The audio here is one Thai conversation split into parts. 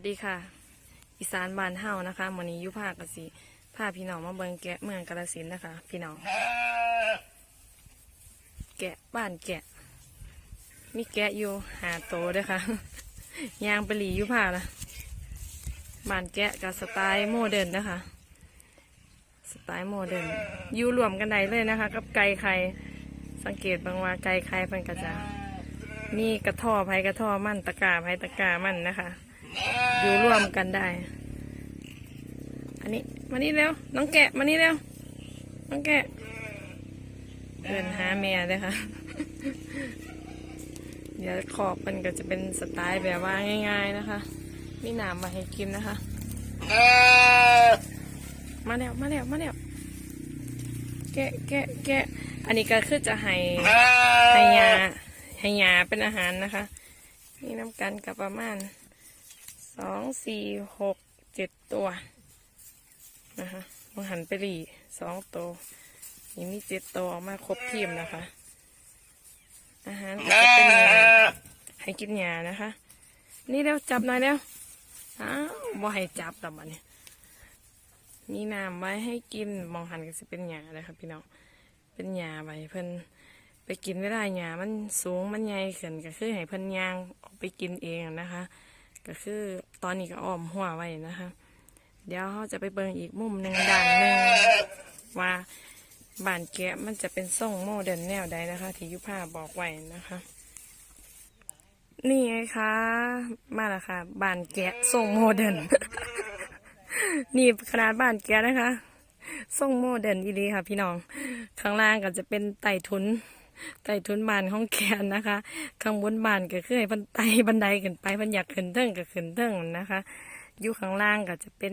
วัสดีค่ะ อีสานบ้านเฮานะคะมือนี้ยุภาคกสิพาพี่น้องมาเบิงแกะเมืองกาฬสินนะคะ พี่น้อง แกะบ้านแกะ มีแกะอยู่หาโตเด้วยค่ะ ยางปหลียุภานะบ้านแกะกับสไตล์โมเดิร์นนะคะ สไตล์โมเดิร์นอยู่รวมกันได้เลยนะคะ กับไก่ไข่สังเกตบางว่าไก่ไข่เพิ่นก็จะมีกระท่อไผ่กระท่อมันตะกาไผ่ตะกามันนะคะ อยู่ร่วมกันได้ อันนี้มานี่เร็วน้องแกะมานี่เร็วน้องแกะเดินหาแม่เลยค่ะ เดี๋ยวขอบมันก็จะเป็นสไตล์แบบว่าง่าย ๆนะคะ มีน้ำมาให้กินนะคะ มาแล้วมาแล้วมาแล้วแกะแกะแกะอันนี้ก็คือจะให้ให้ยาให้ยาเป็นอาหารนะคะ นี่น้ำกันกับประมาณ สองสี่หกเจ็ดตัวนะคะมังหันไปหลีสองตัวนี่มีเจ็ดตัวออกมาครบทีมนะคะ อาหารก็จะเป็นยาให้กินยานะคะ นี่แล้วจับหน่อยแล้วอ้าวบ่ให้จับต่บัดนี้มีน้ำไว้ให้กินมองหันก็จะเป็นยาเลยค่ะพี่น้องเป็นยาไว้เพิ่นไปกินไม่ได้หยามันสูงมันใหญ่ขึ้นก็คือให้เพิ่นยางออกไปกินเองนะคะ ก็คือตอนนี้ก็อ้อมหัวไว้นะคะ เดี๋ยวเขาจะไปเบิ่งอีกมุมหนึ่งด้านหนึ่งว่าบ้านแกะมันจะเป็นทรงโมเดิร์นแนวใดนะคะ ที่ยุพาบอกไว้นะคะ นี่ไงคะมาแล้วค่ะบ้านแกะทรงโมเดิร์นนี่ขนาดบ้านแกะนะคะทรงโมเดิร์นอีดีค่ะ พี่น้องข้างล่างก็จะเป็นไต่ทุน ไต่ทุนบานของแกนนะคะข้างบนบานก็คือให้เพันไต่บันไดขึ้นไปเพันอยากขึ้นเทิงก็ขึ้นเทิงนะคะอยู่ข้างล่างก็จะเป็น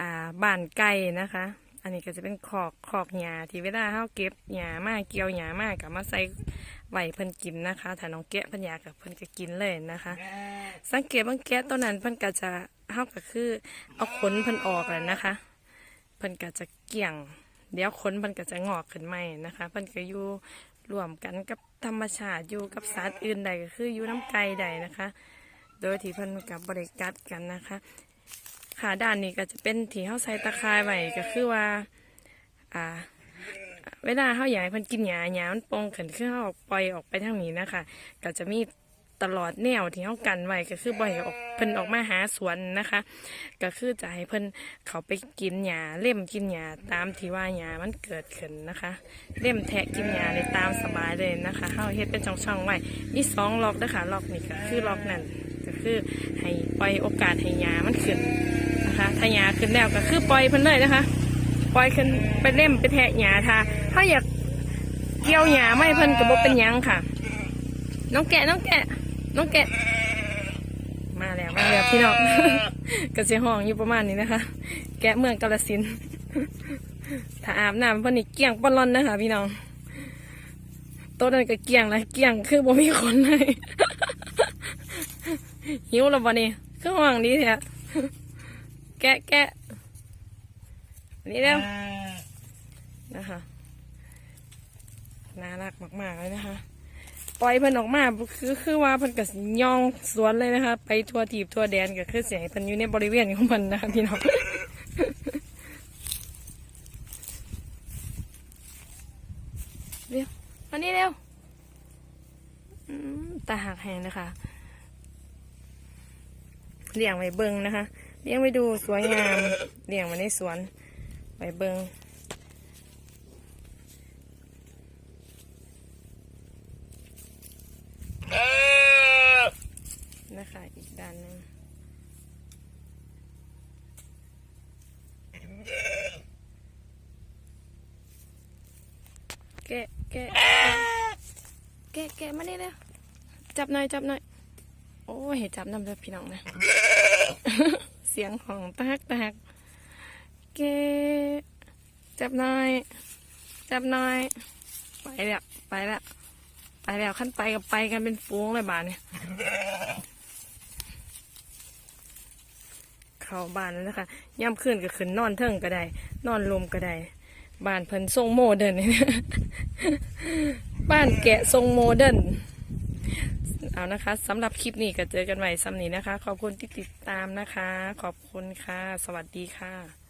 อ่าบ้านไก่นะคะ อันนี้ก็จะเป็นขอกขอกหญ้าที่เวลาเฮาเก็บหญ้ามาเกี่ยวหญ้ามากับมาใส่ไว้เพิ่นกินนะคะถ้าน้องแกะเพิ่นอยากกับเพิ่นก็กินเลยนะคะ สังเกตบางแกะตัวนั้นเพิ่นก็จะเฮาก็คือเอาขนเพิ่นออกแล้วนะคะ เพิ่นก็จะเกี่ยง เดี๋ยวขนมันก็จะงอกขึ้นใหม่นะคะเพิ่นก็อยู่รวมกันกับธรรมชาติอยู่กับสัตว์อื่นใดก็คืออยู่น้ำไก่ใดนะคะ โดยที่เพิ่นกับบริกัดกันนะคะขาด้านนี้ก็จะเป็นที่เฮาใส่ตะข่ายไว้ก็คือว่า อ่า เวลาเฮาอยากให้เพิ่นกินหญ้าหญ้ามันโปงขึ้นคือเฮาปล่อยออกไปทางนี้นะคะ ก็จะมี ตลอดแนวที่เฮากันไว้ก็คือบ่อยออกเพิ่นออกมาหาสวนนะคะ ก็คือจะให้เพิ่นเขาไปกินหญ้าเล่มกินหญ้าตามที่ว่าหญ้ามันเกิดขึ้นนะคะ เล่มแทะกินหญ้าได้ตามสบายเลยนะคะเฮาเฮ็ดเป็นช่องๆไว้มีสองล็อกนะคะล็อกนี้ก็คือล็อกนั่นก็คือให้ปล่อยโอกาสให้หญ้ามันขึ้นนะคะถ้าหญ้าขึ้นแล้วก็คือปล่อยเพิ่นเลยนะคะ ปล่อยขึ้นไปเล่มไปแทะหญ้าถ้าถ้าอยากเกี่ยวหญ้าไม่เพิ่นก็บ่เป็นหยังค่ะ น้องแกะน้องแกะ น้องแกะ มาแล้วมาแล้วพี่น้องกระเสียห้องอยู่ประมาณนี้นะคะ แกะเมืองกาลสินธุ์ถ้าอาบน้ำเพิ่นนี่เกลี้ยงปอนลอนนะคะ พี่น้องโต๊ะนั้นก็เกลี้ยงเลยเกลี้ยงคือบ่มีคนเลยหิวแล้วบ่นี่คือห้องนี้แท้แกะแกะนี่แล้วนะคะน่ารักมาก ๆ เลยนะคะ ปล่อยเพิ่นออกมาคือคือว่าเพิ่นก็สิย่องสวนเลยนะคะ ไปทัวทีบทัวแดนก็คือเสียให้เพิ่นอยู่ในบริเวณของเพิ่นนะคะพี่น้องเร็วมานี่เร็วตาหักแหงนะคะเลี้ยงไว้เบิงนะคะเลี้ยงไว้ดูสวยงามเลี้ยงไว้ในสวนไว้เบิง นะคะอีก ด้านหนึ่งแกะแกะแกะแกะมานี่เลยจับหน่อยจับหน่อย โอ้ยให้จับน้ำเลยพี่น้องนะ เสียงของตากตากแกะจับหน่อย จับหน่อย ไปแล้วไปแล้วไปแล้วขั้นไปกับไปกันเป็นฟูงเลยบ้านเนี่ย เข้าบ้านแล้วนะคะย่ำขึ้นก็ขึ้นนอนเทิงก็ได้ นอนลมก็ได้บ้านเพิ่นทรงโมเดิร์นบ้านแกะทรงโมเดิร์นเอานะคะสำหรับคลิปนี้ก็เจอกันใหม่ซ้ำนี้นะคะ ขอบคุณที่ติดตามนะคะ ขอบคุณค่ะ สวัสดีค่ะ